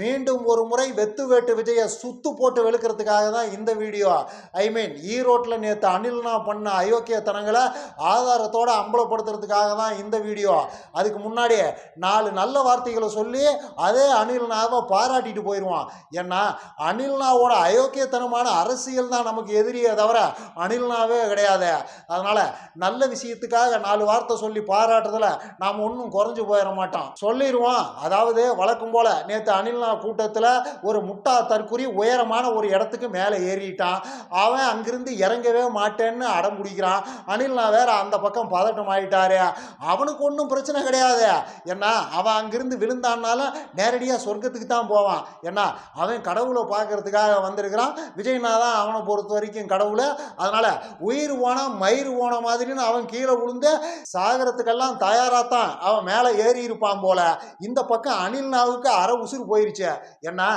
மீண்டும் ஒரு முறை வெத்து வேட்டு விஜயை சுத்து போட்டு வெளுக்கிறதுக்காக தான் இந்த வீடியோ. ஐ மீன் ஈரோட்டில் நேற்று அனில்னா பண்ண அயோக்கியத்தனங்களை ஆதாரத்தோட அம்பலப்படுத்துறதுக்காக தான் இந்த வீடியோ. அதுக்கு முன்னாடி நாலு நல்ல வார்த்தைகளை சொல்லி அதே அனில்னாவை பாராட்டிட்டு போயிடுவான் ஏன்னா அனில்னாவோட அயோக்கியத்தனமான அரசியல் தான் நமக்கு எதிரியே தவிர அனில்னாவே கிடையாது. அதனால் நல்ல விஷயத்துக்காக நாலு வார்த்தை சொல்லி பாராட்டுறதுல நாம் ஒன்றும் குறைஞ்சு போயிட மாட்டோம். சொல்லிடுவோம். அதாவது வழக்கம் போல் நேற்று அனில்னா கூட்டத்தில் ஒரு முட்டா தற்குறி உயரமான ஒரு இடத்துக்கு மேலே ஏறிட்டான். அவன் அங்கிருந்து இறங்கவே மாட்டேன்னு அடம் பிடிக்கிறான். அனில்னா வேற அந்த பக்கம் பதட்டம் ஆயிட்டாரு. அவனுக்கு ஒன்றும் பிரச்சனை கிடையாது. ஏன்னா அவன் அங்கிருந்து விழுந்தான்னாலும் நேரடியாக சொர்க்கத்துக்கு தான் போவான். ஏன்னா அவன் கடவுளை பார்க்கறதுக்காக வந்திருக்கிறான். விஜய்னா தான் அவனை பொறுத்த வரைக்கும் கடவுளை. அதனால் உயிர் போனால் மயிர் போன மாதிரின்னு அவன் கீழே விழுந்து சாகரத்துக்கெல்லாம் தயாராக தான் அவன் மேலே ஏறி இருப்பான் போல. இந்த பக்கம் அனில்னாவுக்கு அரை உசுறு போயிருச்சு. ஏன்னா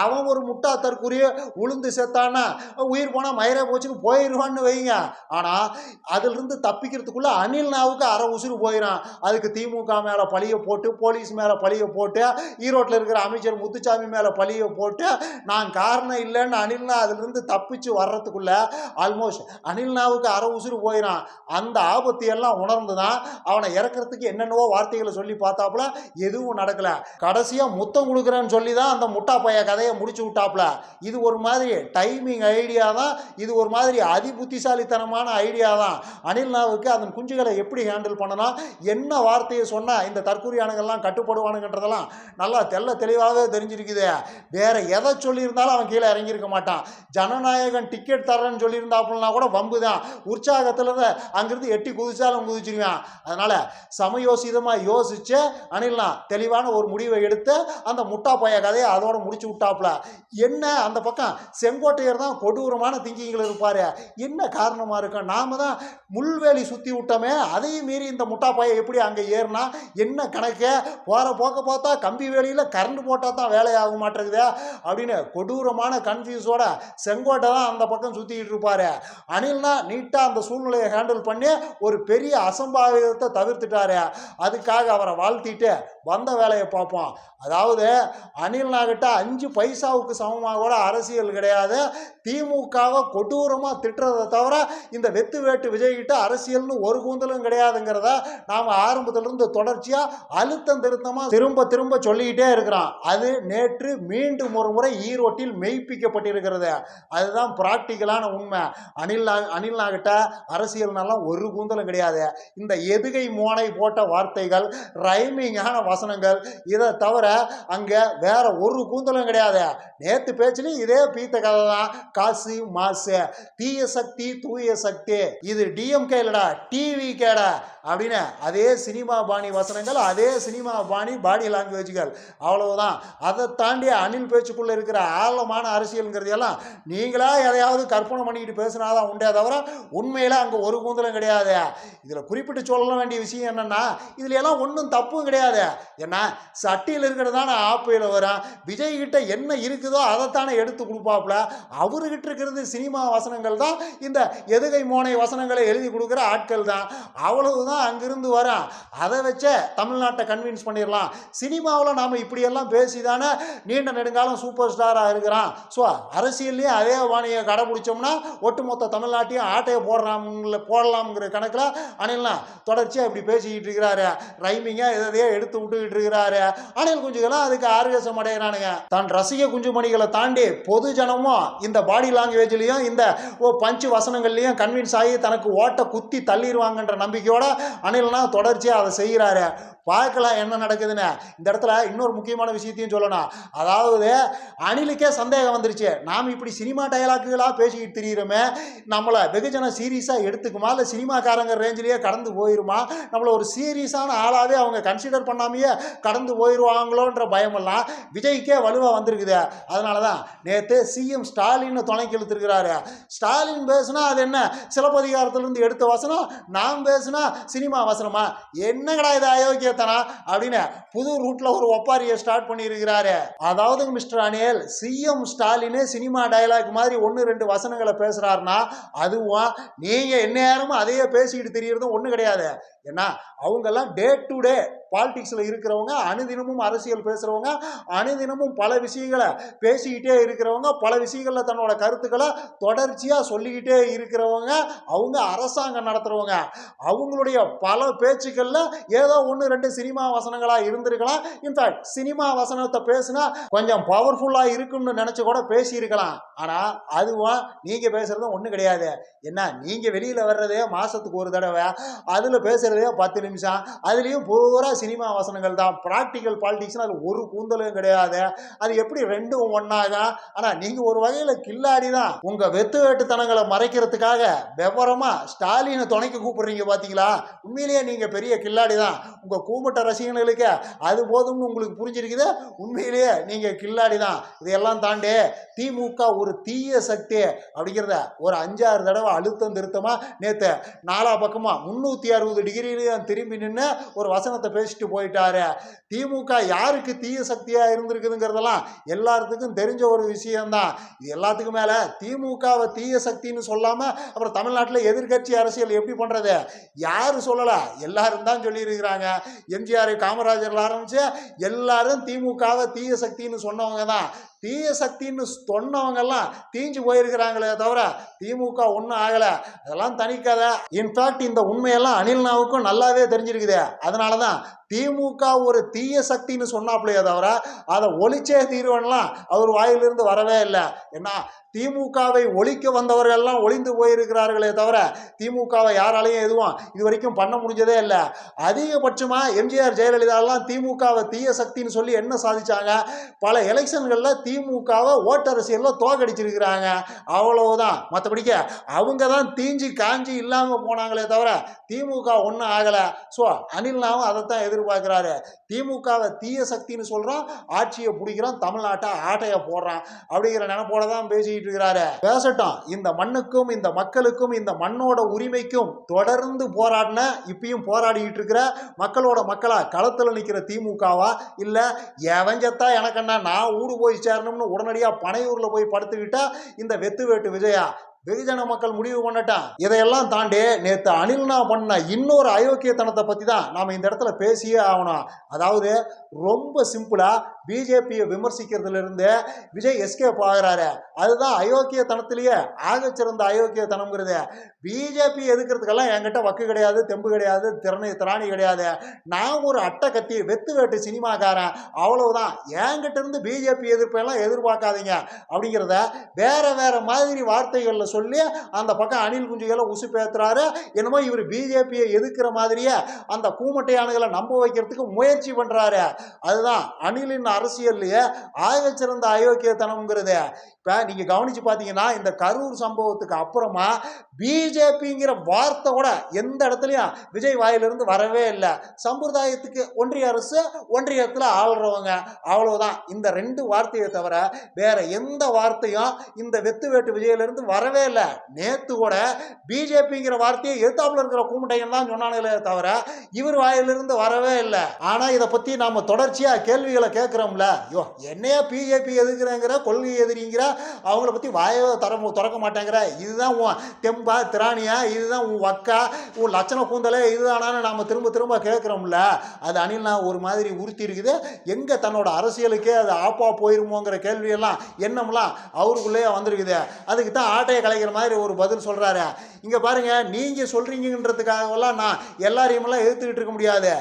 அவன் ஒரு முட்டா தற்குறிய உளுந்து செத்தான்னா உயிர் போனால் மயிரே போச்சுன்னு போயிடுவான்னு வைங்க. ஆனால் அதிலிருந்து தப்பிக்கிறதுக்குள்ள அனில்னாவுக்கு அரை உசுறு போயிடும் அதுக்கு திமுக மேலே பழியை போட்டு போலீஸ் மேலே பழியை போட்டு ஈரோட்டில் இருக்கிற அமைச்சர் முத்துச்சாமி மேலே பழியை போட்டு நான் காரணம் இல்லைன்னு அனில்னா அதுலேருந்து தப்பிச்சு வர்றதுக்குள்ள ஆல்மோஸ்ட் அனில்னாவுக்கு அரை உசுறு போயிடும் அந்த ஆபத்து எல்லாம் உணர்ந்து தான் அவனை இறக்கிறதுக்கு என்னென்னவோ வார்த்தைகளை சொல்லி பார்த்தாப்புல எதுவும் நடக்கல. கடைசியாக முத்தம் கொடுக்குறேன்னு சொல்லி தான் அந்த முட்டா பைய கதையை முடிச்சு விட்டாப்புல. இது ஒரு மாதிரி டைமிங் ஐடியா தான். இது ஒரு மாதிரி அதி புத்திசாலித்தனமான ஐடியா தான். அனில்னாவுக்கு அதன் குஞ்சுகளை எப்படி ஹேண்டில் பண்ணணும் என்ன வார்த்தையை சொன்னால் இந்த தற்கூரியானுங்கள்லாம் கட்டுப்படுவானுங்கன்றதெல்லாம் நல்லா தெள்ள தெளிவாகவே தெரிஞ்சிருக்குது. வேற எதை சொல்லியிருந்தாலும் அவன் கீழே இறங்கியிருக்க மாட்டான். ஜனநாயகன் டிக்கெட் தரேன்னு சொல்லியிருந்தாப்புலனா கூட வம்பு தான். உற்சாகத்தில் அங்கிருந்து எட்டி குதிச்சாலும் குதிச்சிருவான். அதனால் சமயோசிதமாக யோசிச்சு அனில்னா தெளிவான ஒரு முடிவை எடுத்து அந்த முட்டா பையன் கதையை அதோட முடிச்சு விட்டாப்புல. என்ன அந்த பக்கம் செங்கோட்டையர் தான் கொடூரமான திங்கிங்கில் இருப்பார். என்ன காரணமாக இருக்கும் நாம தான் முள்வேலி சுற்றி விட்டோமே அதையும் மீறி இந்த முட்டா எப்படி அங்கே ஏறினா? என்ன கணக்கு? போகிற போக்க பார்த்தா கம்பி வேலியில் கரண்ட் போட்டால் தான் வேலையாக மாட்டேங்குதே அப்படின்னு கொடூரமான கன்ஃபியூஸோட செங்கோட்டை தான் அந்த பக்கம் சுற்றிக்கிட்டு இருப்பார். அனில்னா நீட்டாக அந்த சூழ்நிலையை ஹேண்டில் பண்ணி ஒரு பெரிய அசம்பாவிதத்தை தவிர்த்துட்டாரு. அதுக்காக அவரை வாழ்த்திட்டு வந்த வேலையை பார்ப்போம் அதாவது அனில்னா கிட்ட அஞ்சு பைசாவுக்கு சமமாக கூட அரசியல் கிடையாது. திமுகவை கொடூரமாக திட்டுறதை தவிர இந்த வெத்து வேட்டு விஜய்கிட்ட அரசியல்னு ஒரு கூந்தலும் கிடையாதுங்கிறத நாம் ஆரம்பத்திலிருந்து தொடர்ச்சியாக அழுத்தம் திருத்தமாக திரும்ப திரும்ப சொல்லிக்கிட்டே இருக்கிறோம் அது நேற்று மீண்டும் ஒரு முறை ஈரோட்டில் மெய்ப்பிக்கப்பட்டிருக்கிறது. அதுதான் ப்ராக்டிக்கலான உண்மை. அனில் அனில்னா கிட்ட அரசியல்னாலாம் ஒரு கூந்தலும் கிடையாது. இந்த எதுகை மோனை போட்ட வார்த்தைகள் ரைமிங்கான வசனங்கள். இதை தவிர அங்கே வேற ஒரு கூந்தலும் கிடையாது. நேற்று பேச்சுலையும் இதே பீத்த கதை தான் காசு மாசு. தீய சக்தி தூய சக்தி. இது டிஎம்கே இல்லடா டிவி கேடா அப்படின்னு அதே சினிமா பாணி வசனங்கள் அதே சினிமா பாணி பாடி லாங்குவேஜ்கள் அவ்வளவுதான். அதை தாண்டி அணில் பேச்சுக்குள்ளே இருக்கிற ஆழமான அரசியலுங்கிறதையெல்லாம் நீங்களா எதையாவது கற்பனை பண்ணிக்கிட்டு பேசுனாதான் உண்டே தவிர உண்மையில் அங்கே ஒரு கூந்தலும் கிடையாது. இதில் குறிப்பிட்டு சொல்ல வேண்டிய விஷயம் என்னென்னா இதுல எல்லாம் ஒன்றும் தப்பும் கிடையாது. ஏன்னா சட்டியில் இருக்கிறதான ஆப்பையில் வரும் விஜய் கிட்ட என்ன இருக்குதோ அதைத்தானே எடுத்து கொடுப்பாப்புல. அவர்கிட்ட இருக்கிறது சினிமா வசனங்கள் தான் இந்த எதுகை மோனை வசனங்களை எழுதி கொடுக்குற ஆட்கள் தான். அவ்வளவுதான் அங்கிருந்து வரான். அதை வச்சே தமிழ்நாட்டை கன்வின்ஸ் பண்ணிடலாம். சினிமாவில் நாம் இப்படியெல்லாம் பேசி தானே நீண்ட நெடுங்காலம் சூப்பர் ஸ்டாராக இருக்கிறான். ஸோ அரசியல்லையும் அதே வாணியை கடைபிடிச்சோம்னா ஒட்டுமொத்த தமிழ்நாட்டையும் ஆட்டையை போடுறாங்கள போடலாம்ங்கிற கணக்கில் அணிலாம் தொடர்ச்சியாக இப்படி பேசிக்கிட்டு இருக்கிறாரு. ரைமிங்காக எதையோ எடுத்து விட்டு விட்டுக்கிட்டு இருக்கிறாரு. அணில் குஞ்சுகளும் அதுக்கு ஆர்வேசம் அடைகிறானுங்க தன் ரசிக குஞ்சுமணிகளை தாண்டி பொது ஜனமும் இந்த பாடி லாங்குவேஜ்லேயும் இந்த ஓ பஞ்சு வசனங்கள்லையும் கன்வின்ஸ் ஆகி தனக்கு ஓட்டை குத்தி தள்ளிடுவாங்கன்ற நம்பிக்கையோட அணில்னா தொடர்ச்சியாக அதை செய்கிறாரு. பார்க்கலாம் என்ன நடக்குதுன்னு. இந்த இடத்துல இன்னொரு முக்கியமான விஷயத்தையும் சொல்லணும். அதாவது அணிலுக்கே சந்தேகம் வந்துருச்சு. நாம் இப்படி சினிமா டயலாக்குகளாக பேசிக்கிட்டு தெரியுறோமே நம்மளை வெகுஜன சீரியஸாக எடுத்துக்குமா? இல்லை சினிமாக்காரங்க ரேஞ்சிலேயே கடந்து போயிருமா? நம்மளை ஒரு சீரியஸான ஆளாகவே அவங்க கன்சிடர் பண்ணாமையே கடந்து போயிடுவாங்களோன்ற பயமெல்லாம் விஜய்க்கே வலுவாக வந்திருக்குது. அதனால தான் நேற்று சிஎம் ஸ்டாலின் துணைக்கு இழுத்துருக்கிறாரு. ஸ்டாலின் பேசுனா அது என்ன? சிலப்பதிகாரத்திலிருந்து எடுத்த வசனம் நாம் பேசுனா சினிமா வசனமா? என்னங்கடா இது அயோக்கியத்தனா அப்படின்னு புது ரூட்ல ஒரு ஒப்பாரியை ஸ்டார்ட் பண்ணியிருக்கிறாரு. அதாவது மிஸ்டர் அனியல் சிஎம் ஸ்டாலின் சினிமா டயலாக் மாதிரி ஒன்று ரெண்டு வசனங்களை பேசுகிறாருன்னா அதுவும் நீங்கள் எந்நேரமும் அதையே பேசிக்கிட்டு தெரியறதும் ஒன்றும் கிடையாது. ஏன்னா அவங்கெல்லாம் டே டு டே பாலிடிக்ஸில் இருக்கிறவங்க அனுதினமும் அரசியல் பேசுகிறவங்க அனுதினமும் பல விஷயங்களை பேசிக்கிட்டே இருக்கிறவங்க பல விஷயங்களில் தன்னோட கருத்துக்களை தொடர்ச்சியாக சொல்லிக்கிட்டே இருக்கிறவங்க அவங்க அரசாங்கம் நடத்துகிறவங்க அவங்களுடைய பல பேச்சுக்களில் ஏதோ ஒன்று ரெண்டு சினிமா வசனங்களாக இருந்திருக்கலாம். இன்ஃபேக்ட் சினிமா வசனத்தை பேசுனா கொஞ்சம் பவர்ஃபுல்லாக இருக்கும்னு நினச்சி கூட பேசியிருக்கலாம். ஆனால் அதுவும் நீங்கள் பேசுகிறதும் ஒன்றும் கிடையாது. என்ன நீங்கள் வெளியில் வர்றதே மாதத்துக்கு ஒரு தடவை அதில் பேசுகிறதே பத்து நிமிஷம் அதுலேயும் பூரா சினிமா வசனங்கள் தான். ப்ராக்டிக்கல் பாலிட்டிக்ஸ்னால் அது ஒரு கூந்தலும் கிடையாது. அது எப்படி ரெண்டும் ஒன்றாகும் ஆனால் நீங்கள் ஒரு வகையில் கில்லாடி தான். உங்கள் வெத்து வேட்டுத்தனங்களை மறைக்கிறதுக்காக விவரமாக ஸ்டாலினை துணைக்கு கூப்பிடுறீங்க பார்த்தீங்களா உண்மையிலேயே நீங்கள் பெரிய கில்லாடி தான். உங்கள் கூமுட்ட ரசிகர்களுக்கு அது போதும்னு உங்களுக்கு புரிஞ்சிருக்குது? உண்மையிலேயே நீங்கள் கில்லாடி தான். இதையெல்லாம் தாண்டி திமுக ஒரு தீய சக்தி அப்படிங்கிறத ஒரு அஞ்சாறு தடவை அழுத்தம் திருத்தமாக நேற்று நாலா பக்கமாக முந்நூற்றி அறுபது டிகிரிலையும் திரும்பி நின்று ஒரு வசனத்தை பேசி பேசிட்டு போயிட்டாரு. திமுக யாருக்கு தீய சக்தியாக இருந்திருக்குதுங்கிறதெல்லாம் எல்லாத்துக்கும் தெரிஞ்ச ஒரு விஷயம்தான். இது எல்லாத்துக்கும் மேலே திமுகவை தீய சக்தின்னு சொல்லாமல் அப்புறம் தமிழ்நாட்டில் எதிர்க்கட்சி அரசியல் எப்படி பண்ணுறது யார் சொல்லலை? எல்லாரும் தான் சொல்லியிருக்கிறாங்க. எம்ஜிஆர் காமராஜர் ஆரம்பித்து எல்லாரும் திமுகவை தீய சக்தின்னு சொன்னவங்க தான் தீய சக்தின்னு சொன்னவங்கெல்லாம் தீஞ்சு போயிருக்கிறாங்களே தவிர திமுக ஒன்றும் ஆகலை. அதெல்லாம் தனிக்காத இன்ஃபேக்ட் இந்த உண்மையெல்லாம் அனில்னாவுக்கும் நல்லாவே தெரிஞ்சிருக்குது. அதனால தான் திமுக ஒரு தீய சக்தின்னு சொன்னாப்லையே தவிர அதை ஒழிச்சே தீர்வன்லாம் அவர் வாயிலிருந்து வரவே இல்லை. என்ன? திமுகவை ஒழிக்க வந்தவர்கள்லாம் ஒளிந்து போயிருக்கிறார்களே தவிர திமுகவை யாராலையும் எதுவும் இது வரைக்கும் பண்ண முடிஞ்சதே இல்லை. அதிகபட்சமாக எம்ஜிஆர் ஜெயலலிதாலாம் திமுகவை தீய சக்தின்னு சொல்லி என்ன சாதிச்சாங்க? பல எலெக்ஷன்களில் திமுகவை ஓட்டரசியலில் தோக்கடிச்சிருக்கிறாங்க. அவ்வளவுதான். மற்றபடிக்க அவங்க தான் தீஞ்சு காஞ்சி இல்லாமல் போனாங்களே தவிர திமுக ஒன்றும் ஆகலை. ஸோ அனில்னாவும் அதைத்தான் எதிர்பார்க்கிறாரு. திமுகவை தீய சக்தின்னு சொல்கிறான் ஆட்சியை பிடிக்கிறான் தமிழ்நாட்டை ஆட்டையை போடுறான் அப்படிங்கிற நினைப்போட தான் பேசிக்கிட்டு இருக்கிறாரு. பேசட்டும். இந்த மண்ணுக்கும் இந்த மக்களுக்கும் இந்த மண்ணோட உரிமைக்கும் தொடர்ந்து போராடின இப்பயும் போராடிக்கிட்டு இருக்கிற மக்களோட மக்களா களத்தில் நிற்கிற திமுகவா? இல்லை எவஞ்சத்தா எனக்கண்ணா நான் ஊடு போய் சேரணும்னு உடனடியாக பனையூரில் போய் படுத்துக்கிட்டா இந்த வெத்து வேட்டு விஜயா? வெகுஜன மக்கள் முடிவு பண்ணட்டான் இதையெல்லாம் தாண்டி நேற்று அனில்னா பண்ண இன்னொரு அயோக்கியத்தனத்தை பற்றி தான் நாம் இந்த இடத்துல பேசியே ஆகணும். அதாவது ரொம்ப சிம்பிளாக பிஜேபியை விமர்சிக்கிறதுலேருந்து விஜய் எஸ்கேப் ஆகிறாரு. அதுதான் அயோக்கியத்தனத்திலேயே ஆகச்சிறந்த அயோக்கியத்தனம்ங்கிறது. பிஜேபி எதுக்கிறதுக்கெல்லாம் என்கிட்ட வக்கு கிடையாது தெம்பு கிடையாது திறனை திராணி கிடையாது. நான் ஒரு அட்டை கத்தி வெத்து வேட்டு சினிமாக்காரன். அவ்வளவுதான். என்கிட்ட இருந்து பிஜேபி எதிர்ப்பெல்லாம் எதிர்பார்க்காதீங்க. அப்படிங்கிறத வேற வேற மாதிரி வார்த்தைகளில் சொல்லி அந்த பக்கம் அணில் குஞ்சுகளை உசு பேத்துறாரு என்னமோ இவர் பிஜேபியை எதிர்க்கிற மாதிரியே அந்த கூமட்டையானுகளை நம்ப வைக்கிறதுக்கு முயற்சி பண்ணுறாரு அதுதான் அணிலின் அரசியல்லையே ஆகச்சிறந்த அயோக்கியத்தனம்ங்கிறது. இப்போ நீங்கள் கவனித்து பார்த்தீங்கன்னா இந்த கரூர் சம்பவத்துக்கு அப்புறமா பிஜேபிங்கிற வார்த்தை கூட எந்த இடத்துலையும் விஜய் வாயிலிருந்து வரவே இல்லை. சம்பிரதாயத்துக்கு ஒன்றிய அரசு ஒன்றியத்தில் ஆள்றவங்க. அவ்வளோதான் இந்த ரெண்டு வார்த்தையை தவிர வேற எந்த வார்த்தையும் இந்த வெத்து வேட்டு விஜயிலிருந்து வரவே இல்லை. நேற்று கூட பிஜேபிங்கிற வார்த்தையை எதிர்த்தாப்புல இருக்கிற கூமுட்டைகள் தான் சொன்னாங்களே தவிர இவர் வாயிலிருந்து வரவே இல்லை. ஆனால் இதை பற்றி நாம் தொடர்ச்சியாக கேள்விகளை கேட்குறோம்ல. ஐயோ என்னையா பிஜேபி எதுக்குறேங்கிற கொள்கை எதிரிங்கிற அவங்கள பற்றி வாயை தர திறக்க மாட்டேங்கிற? இதுதான் உன் தெம்பா திராணியா? இதுதான் உன் வக்கா? உன் லட்சண கூந்தலே இதுதானான்னு நாம் திரும்ப திரும்ப கேட்குறோம்ல. அது அணில்னா ஒரு மாதிரி உறுத்தி இருக்குது எங்கே தன்னோட அரசியலுக்கே அது ஆப்பா போயிருமோங்கிற கேள்வியெல்லாம் எண்ணம்லாம் அவருக்குள்ளேயே வந்திருக்குது. அதுக்கு தான் ஆட்டையை கலைக்கிற மாதிரி ஒரு பதில் சொல்கிறாரு இங்கே பாருங்கள் நீங்கள் சொல்கிறீங்கன்றதுக்காகலாம் நான் எல்லாரையுமெல்லாம் எதிர்த்துக்கிட்டு இருக்க முடியாது.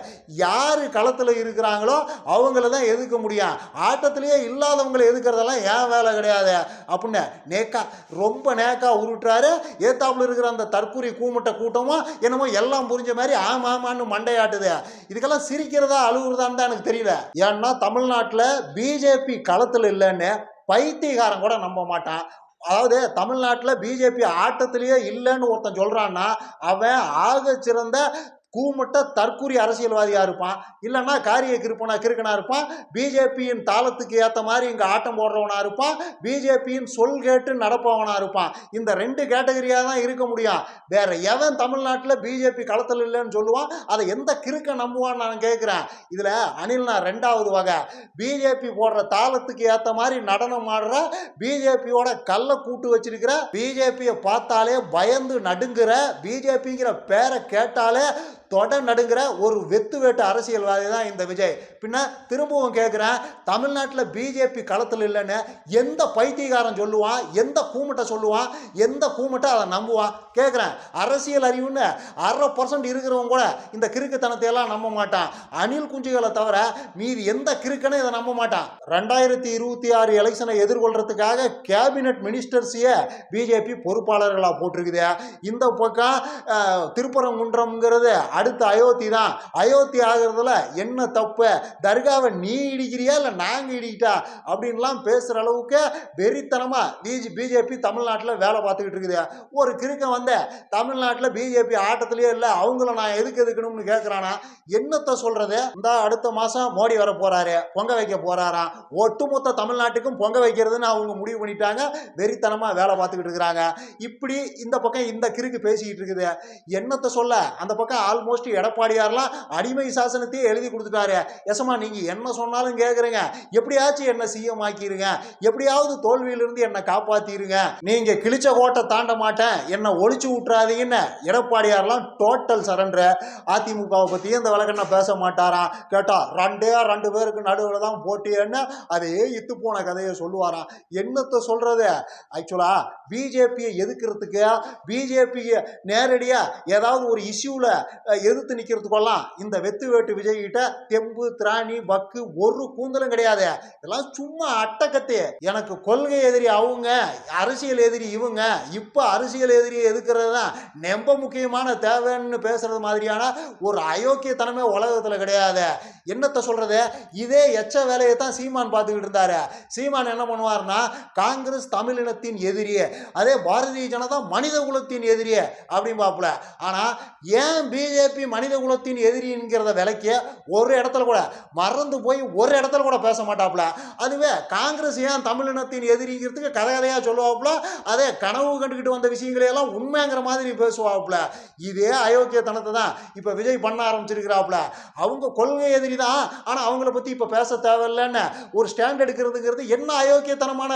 யார் களத்தில் இருக்கிறாங்களோ அவங்கள தான் எதிர்க்க முடியும். ஆட்டத்திலேயே இல்லாதவங்களை எதுக்கிறதெல்லாம் ஏன் வேலை கிடையாது. அப்படின்னு நேக்கா ரொம்ப நேக்கா உருட்டுறாரு. ஏத்தாப்பில் இருக்கிற அந்த தற்கூரி கூமுட்டை கூட்டமும் என்னமோ எல்லாம் புரிஞ்ச மாதிரி ஆமாம் ஆமான்னு மண்டையாட்டுது. இதுக்கெல்லாம் சிரிக்கிறதா அழுகுறதான்னு தான் எனக்கு தெரியல. ஏன்னா தமிழ்நாட்டில் பிஜேபி களத்தில் இல்லைன்னு பைத்தியகாரம் கூட நம்ப மாட்டான். அதாவது தமிழ்நாட்டில் பிஜேபி ஆட்டத்திலேயே இல்லைன்னு ஒருத்தன் சொல்கிறான்னா அவன் ஆக சிறந்த கூமுட்ட தற்கூரி அரசியல்வாதியாக இருப்பான். இல்லைன்னா காரிய கிருப்பனா கிருக்கனாக இருப்பான். பிஜேபியின் தாளத்துக்கு ஏற்ற மாதிரி இங்கே ஆட்டம் போடுறவனாக இருப்பான். பிஜேபியின் சொல் கேட்டு நடப்பவனாக இருப்பான். இந்த ரெண்டு கேட்டகரியாக தான் இருக்க முடியும். வேற எவன் தமிழ்நாட்டில் பிஜேபி களத்தில் இல்லைன்னு சொல்லுவான்? அதை எந்த கிறுக்க நம்புவான்னு நான் கேட்குறேன் இதில் அனில்னா ரெண்டாவது வகை. பிஜேபி போடுற தாளத்துக்கு ஏற்ற மாதிரி நடனம் ஆடுற பிஜேபியோட கல்லை கூட்டு வச்சிருக்கிற பிஜேபியை பார்த்தாலே பயந்து நடுங்குற பிஜேபிங்கிற பேரை கேட்டாலே தொட நடுங்கிற ஒரு வெத்து வேட்டு அரசியல்வாதி தான் இந்த விஜய். பின்ன திரும்பவும் கேட்குறேன் தமிழ்நாட்டில் பிஜேபி களத்தில் இல்லைன்னு எந்த பைத்தியகாரன் சொல்லுவான் எந்த கூமட்டை சொல்லுவான் எந்த கூமட்டை அதை நம்புவான்? கேட்குறேன் அரசியல் அறிவுன்னு அரை பர்சன்ட் இருக்கிறவங்க கூட இந்த கிறுக்குத்தனத்தையெல்லாம் நம்ப மாட்டான். அணில் குஞ்சுகளை தவிர மீதி எந்த கிறுக்கனும் இதை நம்ப மாட்டான். ரெண்டாயிரத்தி இருபத்தி ஆறு எலெக்ஷனை எதிர்கொள்றதுக்காக கேபினெட் மினிஸ்டர்ஸையே பிஜேபி பொறுப்பாளர்களாக போட்டிருக்குது. இந்த பக்கம் திருப்பரங்குன்றம்ங்கிறது அடுத்து அயோத்தி தான். அயோத்தி ஆகிறதுல என்ன தப்பு? தர்காவை நீ இடிக்கிறியா? இல்லை நாங்கள் இடிக்கிட்டா? அப்படின்லாம் பேசுகிற அளவுக்கு வெறித்தனமாக பிஜி பிஜேபி தமிழ்நாட்டில் வேலை பார்த்துக்கிட்டு இருக்குது ஒரு கிறுக்கன் வந்த தமிழ்நாட்டில் பிஜேபி ஆட்டத்திலேயே இல்லை அவங்கள நான் எதுக்கு எதுக்கணும்னு கேட்குறானா என்னத்தை சொல்கிறது இந்த அடுத்த மாதம் மோடி வர போகிறாரு பொங்க வைக்க போகிறாராம் ஒட்டுமொத்த தமிழ்நாட்டுக்கும் பொங்க வைக்கிறதுன்னு அவங்க முடிவு பண்ணிட்டாங்க. வெறித்தனமாக வேலை பார்த்துக்கிட்டு இருக்கிறாங்க. இப்படி இந்த பக்கம் இந்த கிறுக்கு பேசிக்கிட்டு இருக்குது. என்னத்தை சொல்ல? அந்த பக்கம் ஆல்மோஸ்ட் எடப்பாடியார்லாம் அடிமை சாசனத்தையே எழுதி கொடுத்துட்டாரு. எசமா நீங்கள் என்ன சொன்னாலும் கேட்குறீங்க எப்படியாச்சும் என்ன சிஎம் ஆக்கிருங்க. எப்படியாவது தோல்வியிலிருந்து என்னை காப்பாற்றிடுங்க நீங்கள் கிழிச்ச கோட்டை தாண்ட மாட்டேன். என்னை ஒழிச்சு விட்றாதீங்கன்னு எடப்பாடியார்லாம் டோட்டல் சரண்டர் அதிமுகவை பற்றியும் இந்த விளக்கண்ண பேச மாட்டாராம். கேட்டால் ரெண்டே ரெண்டு பேருக்கு நடுவில் தான் போட்டியன்னு அதே இத்து போன கதையை சொல்லுவாராம். என்னத்தை சொல்கிறது ஆக்சுவலாக பிஜேபியை எதுக்கிறதுக்கு? பிஜேபியை நேரடியாக ஏதாவது ஒரு இஷ்யூவில் எதிர்த்து நிற்கிறதுக்கெல்லாம் இந்த வெத்து வேட்டு விஜய்கிட்ட தெம்பு திராணி பக்கு ஒரு கூந்தலும் கிடையாது. இதெல்லாம் சும்மா அட்டக்கத்து. எனக்கு கொள்கை எதிரி அவங்க அரசியல் எதிரி இவங்க. இப்போ அரசியல் எதிரியை எதுக்கிறது தான் ரொம்ப முக்கியமான தேவைன்னு பேசுறது மாதிரியான ஒரு அயோக்கியத்தனமே உலகத்தில் கிடையாது. என்னத்தை சொல்றது? இதே எச்ச வேலையை தான் சீமான் பார்த்துக்கிட்டு இருந்தாரு. சீமான் என்ன பண்ணுவார்னா காங்கிரஸ் தமிழினத்தின் எதிரி அதே பாரதிய ஜனதா மனித குலத்தின் எதிரி அப்படிம்பாப்புல. ஆனால் ஏன் பிஜேபி மனித குலத்தின் எதிரிங்கிறத விலைக்கு ஒரு இடத்துல கூட மறந்து போய் ஒரு இடத்துல கூட பேச மாட்டாப்புல. அதுவே காங்கிரஸ் ஏன் தமிழினத்தின் எதிரிங்கிறதுக்கு கதை கதையாக சொல்லுவாப்புல? அதே கனவு கண்டுக்கிட்டு வந்த விஷயங்களையெல்லாம் உண்மைங்கிற மாதிரி பேசுவாப்புல. இதே அயோக்கியத்தனத்தை தான் இப்போ விஜய் பண்ண ஆரம்பிச்சிருக்கிறாப்புல. அவங்க கொள்கை எதிரி தான் ஆனால் அவங்கள பற்றி இப்போ பேச தேவையில்லைன்னு ஒரு ஸ்டாண்ட் எடுக்கிறதுங்கிறது என்ன அயோக்கியத்தனமான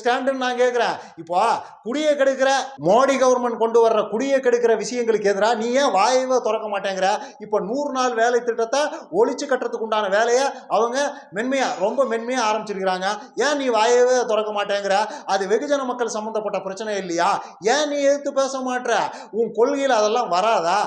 ஸ்டாண்டுன்னு நான் கேட்குறேன் இப்போ குடியை கெடுக்கிற மோடி கவர்மெண்ட் கொண்டு வர்ற குடியை கெடுக்கிற விஷயங்களுக்கு எதிராக நீ ஏன் வாயுவை திறக்க மாட்டேங்கிற. இப்போ நூறு நாள் வேலை திட்டத்தை ஒழிச்சு கட்டுறதுக்கு உண்டான வேலையை அவங்க மென்மையாக ரொம்ப மென்மையாக ஆரம்பிச்சிருக்கிறாங்க. ஏன் நீ வாயவே திறக்க மாட்டேங்கிற? அது வெகுஜன மக்கள் சம்மந்தப்பட்ட பிரச்சனை இல்லையா? ஏன் நீ எதிர்த்து பேச மாட்ற உன் கொள்கையில் அதெல்லாம் வராதா?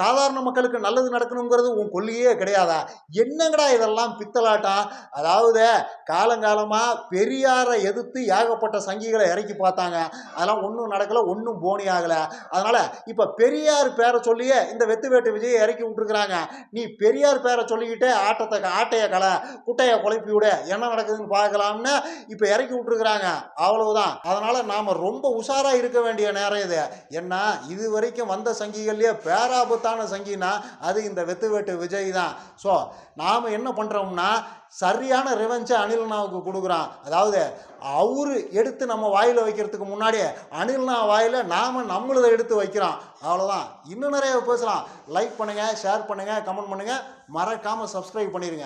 சாதாரண மக்களுக்கு நல்லது நடக்கணுங்கிறது உன் கொள்கையே கிடையாதா? என்னங்கடா இதெல்லாம் பித்தலாட்டம்? அதாவது காலங்காலமாக பெரியாரை எதிர்த்து ஏகப்பட்ட சங்கிகளை இறக்கி பார்த்தாங்க. அதெல்லாம் ஒன்றும் நடக்கலை ஒன்றும் போனி ஆகலை. அதனால் இப்போ பெரியார் பேரை சொல்லியே இந்த வெத்து வேட்டு விஜயை இறக்கி விட்டுருக்குறாங்க. நீ பெரியார் பேரை சொல்லிக்கிட்டே ஆட்டத்தை ஆட்டையை கலை குட்டையை குழப்பி விடு என்ன நடக்குதுன்னு பார்க்கலாம்னு இப்போ இறக்கி விட்டுருக்குறாங்க. அவ்வளவுதான். அதனால் நாம் ரொம்ப உஷாராக இருக்க வேண்டிய நேரம் இது. என்ன இது வரைக்கும் வந்த சங்கிகள்லேயே பேராபத்தான சங்கினா அது இந்த வெத்து வேட்டு விஜய் தான். ஸோ நாம் என்ன பண்ணுறோம்னா சரியான ரிவெஞ்சை அனில்னாவுக்கு கொடுக்குறான். அதாவது அவர் எடுத்து நம்ம வாயில் வைக்கிறதுக்கு முன்னாடியே அனில்னா வாயில் நாம் நம்மளதை எடுத்து வைக்கிறோம் அவ்வளோதான் இன்னும் நிறைய பேசலாம். லைக் பண்ணுங்கள் ஷேர் பண்ணுங்கள் கமெண்ட் பண்ணுங்கள் மறக்காமல் சப்ஸ்கிரைப் பண்ணிடுங்க